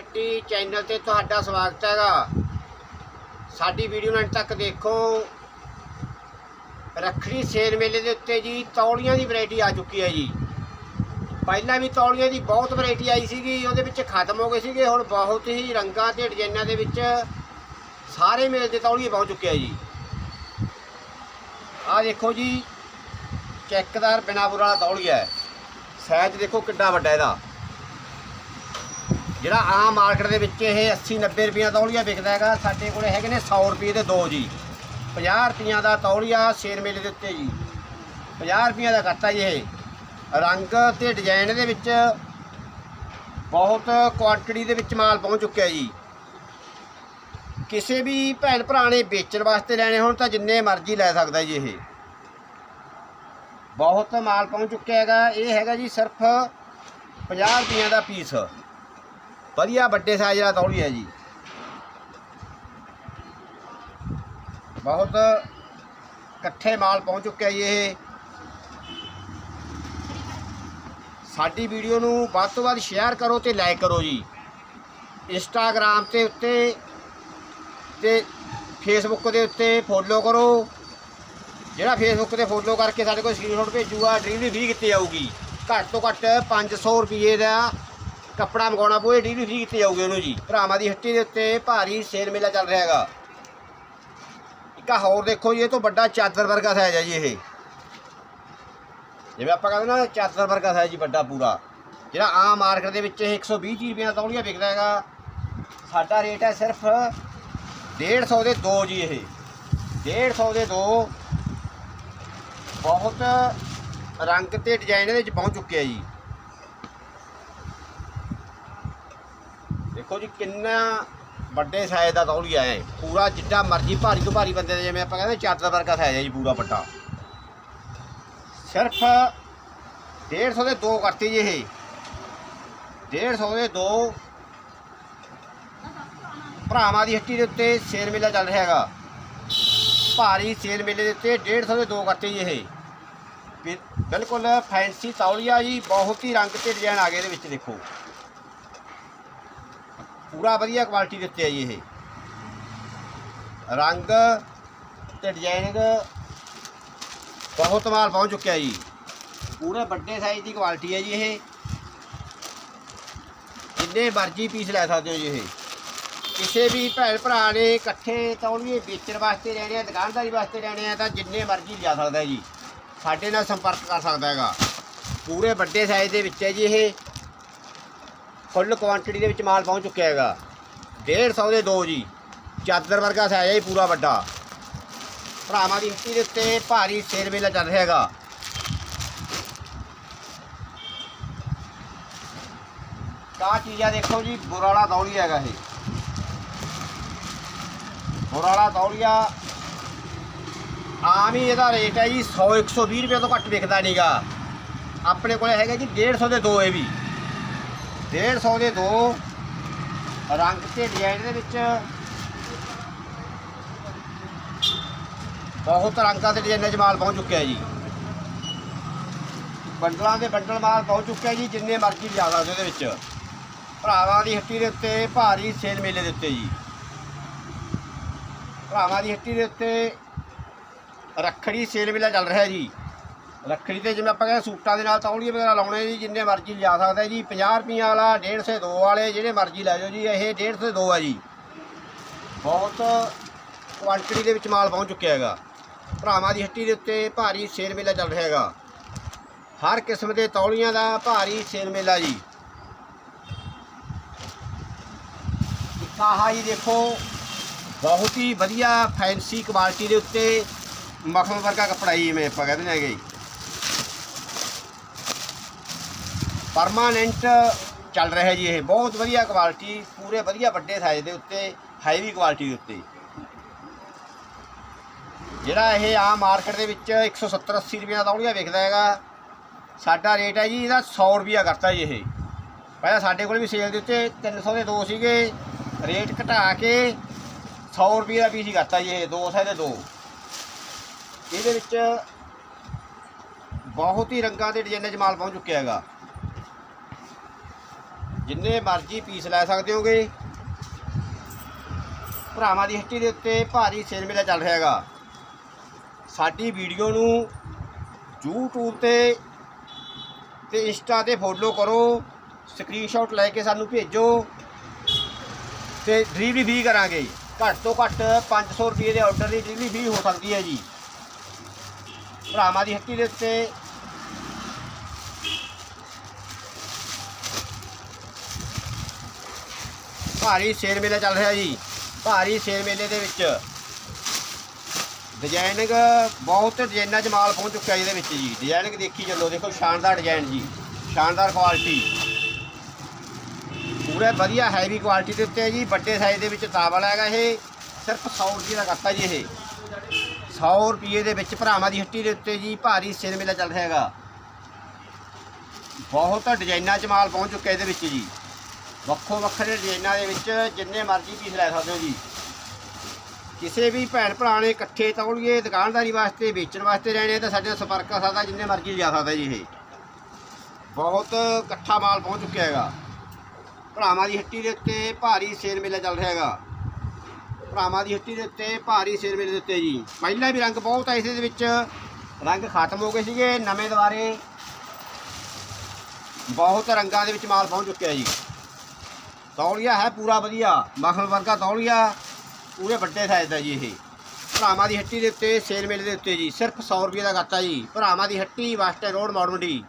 ਹੱਟੀ ਚੈਨਲ ਤੇ ਤੁਹਾਡਾ ਸਵਾਗਤ ਹੈਗਾ। ਸਾਡੀ ਵੀਡੀਓ ਨੂੰ ਅੰਤ ਤੱਕ ਦੇਖੋ। ਰੱਖੜੀ ਸੇਲ ਮੇਲੇ ਦੇ ਉੱਤੇ ਜੀ ਤੌਲੀਆਂ ਦੀ ਵੈਰਾਈਟੀ ਆ ਚੁੱਕੀ ਹੈ ਜੀ। ਪਹਿਲਾਂ ਵੀ ਤੌਲੀਆਂ ਦੀ ਬਹੁਤ ਵੈਰਾਈਟੀ ਆਈ ਸੀਗੀ, ਉਹਦੇ ਵਿੱਚ ਖਤਮ ਹੋ ਗਏ ਸੀਗੇ, ਹੁਣ ਬਹੁਤ ਹੀ ਰੰਗਾਂ ਤੇ ਡਿਜ਼ਾਈਨਾਂ ਦੇ ਵਿੱਚ ਸਾਰੇ ਮੇਲੇ ਦੇ ਤੌਲੀਏ ਪਹੁੰਚ ਚੁੱਕੇ ਆ ਜੀ। ਆਹ ਦੇਖੋ ਜੀ, ਚੈੱਕਦਾਰ ਬਿਨਾ ਬੁਰਾ ਤੌਲੀਆ ਹੈ। ਸਾਈਜ਼ ਦੇਖੋ ਕਿੱਡਾ ਵੱਡਾ ਇਹਦਾ। ਜਿਹੜਾ ਆਮ ਮਾਰਕੀਟ ਦੇ ਵਿੱਚ ਇਹ 80 90 ਰੁਪਈਆ ਤੌਲੀਆ ਵਿਕਦਾ ਹੈਗਾ, ਸਾਡੇ ਕੋਲੇ ਹੈਗੇ ਨੇ 100 ਰੁਪਏ ਦੇ ਦੋ ਜੀ। 50 ਰੁਪਈਆਂ ਦਾ ਤੌਲੀਆ ਸ਼ੇਰ ਮੇਲੇ ਦੇ ਉੱਤੇ ਜੀ। 50 ਰੁਪਈਆਂ ਦਾ ਕਰਤਾ ਜੀ ਇਹ। ਰੰਗ ਤੇ ਡਿਜ਼ਾਈਨ ਦੇ ਵਿੱਚ ਬਹੁਤ ਕੁਆਂਟੀਟੀ ਦੇ ਵਿੱਚ ਮਾਲ ਪਹੁੰਚ ਚੁੱਕਿਆ ਜੀ। ਕਿਸੇ ਵੀ ਭੈਣ ਭਰਾ ਨੇ ਵੇਚਣ ਵਾਸਤੇ ਲੈਣੇ ਹੋਣ ਤਾਂ ਜਿੰਨੇ ਮਰਜ਼ੀ ਲੈ ਸਕਦਾ ਜੀ ਇਹ। ਬਹੁਤ ਮਾਲ ਪਹੁੰਚ ਚੁੱਕਿਆ ਹੈਗਾ। ਇਹ ਹੈਗਾ ਜੀ ਸਿਰਫ 50 ਰੁਪਈਆਂ ਦਾ ਪੀਸ ਵਧੀਆ ਵੱਡੇ ਸਾਈਜ਼ ਦਾ ਤੌਲੀ ਹੈ ਜੀ। ਬਹੁਤ ਇਕੱਠੇ ਮਾਲ ਪਹੁੰਚ ਚੁੱਕਿਆ ਜੀ ਇਹ। ਸਾਡੀ ਵੀਡੀਓ ਨੂੰ ਵੱਧ ਤੋਂ ਵੱਧ ਸ਼ੇਅਰ ਕਰੋ ਤੇ ਲਾਈਕ ਕਰੋ ਜੀ। ਇੰਸਟਾਗ੍ਰam ਤੇ ਉੱਤੇ ਤੇ ਫੇਸਬੁੱਕ ਦੇ ਉੱਤੇ ਫੋਲੋ ਕਰੋ। ਜਿਹੜਾ ਫੇਸਬੁੱਕ ਤੇ ਫੋਲੋ ਕਰਕੇ ਸਾਡੇ ਕੋਲ ਸਕਰੀਨਸ਼ਾਟ ਭੇਜੂਗਾ, ਡਿਲੀਵਰੀ ਫ੍ਰੀ ਕੀਤੀ ਜਾਊਗੀ। ਘੱਟ ਤੋਂ ਘੱਟ 500 ਰੁਪਏ ਦਾ ਕੱਪੜਾ ਮੰਗਾਉਣਾ ਪਵੇ ਡਿਲੀਵਰੀ ਫ੍ਰੀ ਕੀਤੀ ਜਾਊਗੀ ਉਹਨੂੰ ਜੀ? ਭਰਾਵਾਂ ਦੀ ਹੱਟੀ ਦੇ ਉੱਤੇ ਭਾਰੀ ਸੇਲ ਮੇਲਾ ਚੱਲ ਰਿਹਾ ਹੈਗਾ। ਇੱਕ ਹੋਰ ਦੇਖੋ ਜੀ, ਇਹ ਤੋਂ ਵੱਡਾ ਚਾਦਰ ਵਰਗਾ ਸਾਈਜ਼ ਹੈ ਜੀ ਇਹ। ਜਿਵੇਂ ਆਪਾਂ ਕਹਿੰਦੇ ਨਾ, ਚਾਦਰ ਵਰਗਾ ਸਾਈਜ਼ ਜੀ, ਵੱਡਾ ਪੂਰਾ। ਜਿਹੜਾ ਆਮ ਮਾਰਕੀਟ ਦੇ ਵਿੱਚ ਇਹ 120 ਜੀ ਰੁਪਏ ਦਾ ਤੌਲੀਆ ਵਿਕਦਾ ਹੈਗਾ। ਸਾਡਾ ਰੇਟ ਹੈ ਸਿਰਫ 150 ਦੇ ਦੋ ਜੀ ਇਹ। 150 ਦੇ ਦੋ ਬਹੁਤ ਰੰਗ ਤੇ ਡਿਜ਼ਾਈਨ ਦੇ ਵਿੱਚ ਪਹੁੰਚ ਚੁੱਕਿਆ ਜੀ। ਦੇਖੋ ਜੀ, ਕਿੰਨਾ ਵੱਡੇ ਸਾਈਜ਼ ਦਾ ਤੌਲੀਆ ਹੈ। ਪੂਰਾ ਜਿੱਡਾ ਮਰਜ਼ੀ ਭਾਰੀ ਤੋਂ ਭਾਰੀ ਬੰਦੇ ਦਾ, ਜਿਵੇਂ ਆਪਾਂ ਕਹਿੰਦੇ ਚਾਦਰ ਵਰਗਾ ਸਾਈਜ਼ ਹੈ ਜੀ ਪੂਰਾ ਵੱਡਾ। ਸਿਰਫ 150 ਦੇ ਦੋ ਕਰਤੇ ਜੀ ਇਹ। 150 ਦੇ ਦੋ ਭਰਾਵਾਂ ਦੀ ਹੱਟੀ ਦੇ ਉੱਤੇ ਸੇਲ ਮੇਲਾ ਚੱਲ ਰਿਹਾ ਹੈਗਾ। ਭਾਰੀ ਸੇਲ ਮੇਲੇ ਦੇ ਉੱਤੇ 150 ਦੇ ਦੋ ਕਰਤੇ ਜੀ ਇਹ। ਬਿਲਕੁਲ ਫੈਂਸੀ ਤੌਲੀਆ ਜੀ, ਬਹੁਤ ਹੀ ਰੰਗ ਤੇ ਡਿਜ਼ਾਈਨ ਆ ਗਏ ਇਹਦੇ ਵਿੱਚ ਦੇਖੋ। ਪੂਰਾ ਵਧੀਆ ਕੁਆਲਿਟੀ ਦੇ ਉੱਤੇ ਹੈ ਜੀ ਇਹ। ਰੰਗ ਤੇ ਡਿਜ਼ਾਈਨਿੰਗ ਬਹੁਤ ਮਾਲ ਪਹੁੰਚ ਚੁੱਕਿਆ ਜੀ। ਪੂਰੇ ਵੱਡੇ ਸਾਈਜ਼ ਦੀ ਕੁਆਲਿਟੀ ਹੈ ਜੀ ਇਹ। ਜਿੰਨੇ ਮਰਜ਼ੀ ਪੀਸ ਲੈ ਸਕਦੇ ਹੋ ਜੀ ਇਹ। ਕਿਸੇ ਵੀ ਭੈਣ ਭਰਾ ਨੇ ਇਕੱਠੇ ਤੌਲੀਏ ਵੇਚਣ ਵਾਸਤੇ ਲੈਣੇ ਆ, ਦੁਕਾਨਦਾਰੀ ਵਾਸਤੇ ਲੈਣੇ ਆ ਤਾਂ ਜਿੰਨੇ ਮਰਜ਼ੀ ਲਿਆ ਸਕਦਾ ਜੀ। ਸਾਡੇ ਨਾਲ ਸੰਪਰਕ ਕਰ ਸਕਦਾ ਹੈਗਾ। ਪੂਰੇ ਵੱਡੇ ਸਾਈਜ਼ ਦੇ ਵਿੱਚ ਹੈ ਜੀ ਇਹ। ਫੁੱਲ ਕੁਆਂਟੀਟੀ ਦੇ ਵਿੱਚ ਮਾਲ ਪਹੁੰਚ ਚੁੱਕਿਆ ਹੈਗਾ। 150 ਦੇ ਦੋ ਜੀ। ਚਾਦਰ ਵਰਗਾ ਸਾਈਜ਼ ਹੈ ਜੀ, ਪੂਰਾ ਵੱਡਾ। ਭਰਾਵਾਂ ਦੀ ਮਿੱਟੀ ਦੇ ਉੱਤੇ ਭਾਰੀ ਸੇਲ ਵੇਲਾ ਚੱਲ ਰਿਹਾ ਹੈਗਾ। ਕਾ ਚੀਜ਼ਾਂ ਦੇਖੋ ਜੀ, ਬੁਰਾਲਾ ਦੌਲੀਆ ਹੈਗਾ ਇਹ। ਬੁਰਾਲਾ ਦੌਲੀਆ ਆਮ ਹੀ ਇਹਦਾ ਰੇਟ ਹੈ ਜੀ 100 120 ਰੁਪਏ ਤੋਂ ਘੱਟ ਵਿਕਦਾ ਨਹੀਂਗਾ ਆਪਣੇ ਕੋਲ ਹੈਗਾ ਜੀ 150 ਦੇ ਦੋ ਇਹ ਵੀ। 150 ਦੇ ਦੋ ਰੰਗ ਤੇ ਡਿਜ਼ਾਈਨ ਦੇ ਵਿੱਚ। ਬਹੁਤ ਰੰਗਾਂ ਤੇ ਡਿਜ਼ਾਈਨਾਂ 'ਚ ਮਾਲ ਪਹੁੰਚ ਚੁੱਕਿਆ ਜੀ। ਬੰਡਲਾਂ ਦੇ ਬੰਡਲ ਮਾਲ ਪਹੁੰਚ ਚੁੱਕਿਆ ਜੀ, ਜਿੰਨੇ ਮਰਜ਼ੀ ਲਿਆ ਸਕਦੇ ਉਹਦੇ ਵਿੱਚ। ਭਰਾਵਾਂ ਦੀ ਹੱਟੀ ਦੇ ਉੱਤੇ ਭਾਰੀ ਸੇਲ ਮੇਲੇ ਦੇ ਉੱਤੇ ਜੀ। ਭਰਾਵਾਂ ਦੀ ਹੱਟੀ ਦੇ ਉੱਤੇ ਰੱਖੜੀ ਸੇਲ ਮੇਲਾ ਚੱਲ ਰਿਹਾ ਜੀ। ਰੱਖੜੀ ਤੇ ਜਿਵੇਂ ਆਪਾਂ ਕਹਿੰਦੇ ਸੂਟਾਂ ਦੇ ਨਾਲ ਤੌਲੀਏ ਵਗੈਰਾ ਲਾਉਣੇ ਜੀ, ਜਿੰਨੇ ਮਰਜ਼ੀ ਲਿਆ ਸਕਦਾ ਜੀ 50 ਰੁਪਈਆ ਵਾਲਾ 150 ਦੋ ਵਾਲੇ, ਜਿਹੜੇ ਮਰਜ਼ੀ ਲੈ ਜਾਓ ਜੀ, ਇਹ 150 ਦੋ ਆ ਜੀ। ਬਹੁਤ ਕੁਆਂਟੀਟੀ ਦੇ ਵਿੱਚ ਮਾਲ ਪਹੁੰਚ ਚੁੱਕਿਆ ਹੈਗਾ। ਭਰਾਵਾਂ ਦੀ ਹੱਟੀ ਦੇ ਉੱਤੇ ਭਾਰੀ ਸੇਲ ਮੇਲਾ ਚੱਲ ਰਿਹਾ ਹੈਗਾ। ਹਰ ਕਿਸਮ ਦੇ ਤੌਲੀਆਂ ਦਾ ਭਾਰੀ ਸੇਲ ਮੇਲਾ ਜੀ। ਇੱਕ ਆਹ ਜੀ ਦੇਖੋ, ਬਹੁਤ ਹੀ ਵਧੀਆ ਫੈਂਸੀ ਕੁਆਲਿਟੀ ਦੇ ਉੱਤੇ ਮਖਮਲ ਵਰਗਾ ਕੱਪੜਾ ਜੀ ਮੈਂ ਆਪਾਂ ਕਹਿੰਦੇ ਹੈਗੇ। ਪਰਮਾਨੈਂਟ ਚੱਲ ਰਿਹਾ ਜੀ ਇਹ। ਬਹੁਤ ਵਧੀਆ ਕੁਆਲਿਟੀ ਪੂਰੇ ਵਧੀਆ ਵੱਡੇ ਸਾਈਜ਼ ਦੇ ਉੱਤੇ ਹੈਵੀ ਕੁਆਲਿਟੀ ਦੇ ਉੱਤੇ। ਜਿਹੜਾ ਇਹ ਆਮ ਮਾਰਕੀਟ ਦੇ ਵਿੱਚ 170 80 ਰੁਪਏ ਦਾ ਤੌਲੀਆ ਵਿਕਦਾ ਹੈਗਾ। ਸਾਡਾ ਰੇਟ ਹੈ ਜੀ, ਇਹਦਾ 100 ਰੁਪਿਆ ਕਰਤਾ ਜੀ ਇਹ। ਪਹਿਲਾਂ ਸਾਡੇ ਕੋਲ ਵੀ ਸੇਲ ਦੇ ਉੱਤੇ 300 ਦੇ ਦੋ ਸੀਗੇ। ਰੇਟ ਘਟਾ ਕੇ 100 ਰੁਪਏ ਦਾ ਪੀਸ ਹੀ ਕਰਤਾ ਜੀ ਇਹ 200 ਦੇ ਦੋ। ਇਹਦੇ ਵਿੱਚ ਬਹੁਤ ਹੀ ਰੰਗਾਂ ਦੇ ਡਿਜ਼ਾਈਨਾਂ 'ਚ ਮਾਲ ਪਹੁੰਚ ਚੁੱਕਿਆ ਹੈਗਾ। ਜਿੰਨੇ ਮਰਜ਼ੀ ਪੀਸ ਲੈ ਸਕਦੇ ਹੋਗੇ। ਭਰਾਵਾਂ ਦੀ ਹੱਟੀ ਦੇ ਉੱਤੇ ਭਾਰੀ ਸੇਲ ਮੇਲਾ ਚੱਲ ਰਿਹਾ ਹੈਗਾ। ਸਾਡੀ ਵੀਡੀਓ ਨੂੰ YouTube ਤੇ ਤੇ ਇੰਸਟਾ ਤੇ ਫੋਲੋ ਕਰੋ। ਸਕਰੀਨਸ਼ਾਟ ਲੈ ਕੇ ਸਾਨੂੰ ਭੇਜੋ। ਤੇ ਡਿਲੀਵਰੀ ਵੀ ਕਰਾਂਗੇ। ਘੱਟ ਤੋਂ ਘੱਟ 500 ਰੁਪਏ ਦੇ ਆਰਡਰ ਦੀ ਡਿਲੀਵਰੀ ਵੀ ਹੋ ਸਕਦੀ ਹੈ ਜੀ। ਭਰਾਵਾਂ ਦੀ ਹੱਟੀ ਦੇ ਉੱਤੇ ਭਾਰੀ ਸੇਲ ਮੇਲਾ ਚੱਲ ਰਿਹਾ ਜੀ। ਭਾਰੀ ਸੇਲ ਮੇਲੇ ਦੇ ਵਿੱਚ ਡਿਜ਼ਾਈਨਿੰਗ ਬਹੁਤ ਡਿਜ਼ਾਈਨਾਂ 'ਚ ਮਾਲ ਪਹੁੰਚ ਚੁੱਕਿਆ ਜੀ ਇਹਦੇ ਵਿੱਚ ਜੀ। ਡਿਜ਼ਾਈਨਿੰਗ ਦੇਖੀ ਚੱਲੋ, ਦੇਖੋ ਸ਼ਾਨਦਾਰ ਡਿਜ਼ਾਈਨ ਜੀ। ਸ਼ਾਨਦਾਰ ਕੁਆਲਿਟੀ ਪੂਰਾ ਵਧੀਆ ਹੈਵੀ ਕੁਆਲਿਟੀ ਦੇ ਉੱਤੇ ਹੈ ਜੀ। ਵੱਡੇ ਸਾਈਜ਼ ਦੇ ਵਿੱਚ ਤਾਵਲ ਹੈਗਾ ਇਹ। ਸਿਰਫ 100 ਰੁਪਏ ਦਾ ਕਰਤਾ ਜੀ ਇਹ। 100 ਰੁਪਏ ਦੇ ਵਿੱਚ ਭਰਾਵਾਂ ਦੀ ਹੱਟੀ ਦੇ ਉੱਤੇ ਜੀ ਭਾਰੀ ਸੇਲ ਮੇਲਾ ਚੱਲ ਰਿਹਾ ਹੈਗਾ। ਬਹੁਤ ਡਿਜ਼ਾਈਨਾਂ 'ਚ ਮਾਲ ਪਹੁੰਚ ਚੁੱਕਿਆ ਇਹਦੇ ਵਿੱਚ ਜੀ। ਵੱਖੋ ਵੱਖਰੇ ਡਿਜ਼ਾਈਨਾਂ ਦੇ ਵਿੱਚ ਜਿੰਨੇ ਮਰਜ਼ੀ ਪੀਸ ਲੈ ਸਕਦੇ ਹੋ ਜੀ। ਕਿਸੇ ਵੀ ਭੈਣ ਭਰਾ ਨੇ ਇਕੱਠੇ ਤੌਲੀਏ ਦੁਕਾਨਦਾਰੀ ਵਾਸਤੇ, ਵੇਚਣ ਵਾਸਤੇ ਲੈਣੇ ਤਾਂ ਸਾਡੇ ਸੰਪਰਕ ਕਰ ਸਕਦਾ, ਜਿੰਨੇ ਮਰਜ਼ੀ ਲਿਆ ਸਕਦਾ ਜੀ ਇਹ। ਬਹੁਤ ਇਕੱਠਾ ਮਾਲ ਪਹੁੰਚ ਚੁੱਕਿਆ ਹੈਗਾ। ਭਰਾਵਾਂ ਦੀ ਹੱਟੀ ਦੇ ਉੱਤੇ ਭਾਰੀ ਸੇਲ ਮੇਲਾ ਚੱਲ ਰਿਹਾ ਹੈਗਾ। ਭਰਾਵਾਂ ਦੀ ਹੱਟੀ ਦੇ ਉੱਤੇ ਭਾਰੀ ਸੇਲ ਮੇਲੇ ਦੇ ਉੱਤੇ ਜੀ। ਪਹਿਲਾਂ ਵੀ ਰੰਗ ਬਹੁਤ ਆਏ ਸੀ ਇਹਦੇ ਵਿੱਚ। ਰੰਗ ਖਤਮ ਹੋ ਗਏ ਸੀਗੇ, ਨਵੇਂ ਦੁਬਾਰੇ ਬਹੁਤ ਰੰਗਾਂ ਦੇ ਵਿੱਚ ਮਾਲ ਪਹੁੰਚ ਚੁੱਕਿਆ ਜੀ। ਤੌਲੀਆ ਹੈ ਪੂਰਾ ਵਧੀਆ ਮਖਲ ਵਰਗਾ ਤੌਲੀਆ, ਪੂਰੇ ਵੱਡੇ ਸਾਈਜ਼ ਦਾ ਜੀ ਇਹ। ਭਰਾਵਾਂ ਦੀ ਹੱਟੀ ਦੇ ਉੱਤੇ, ਸੇਲ ਮੇਲੇ ਦੇ ਉੱਤੇ ਜੀ, ਸਿਰਫ 100 ਰੁਪਏ ਦਾ ਗੱਤਾ ਜੀ, ਭਰਾਵਾਂ ਦੀ ਹੱਟੀ ਵਾਸਤੇ ਰੋਡ ਮੌੜ ਮੰਡੀ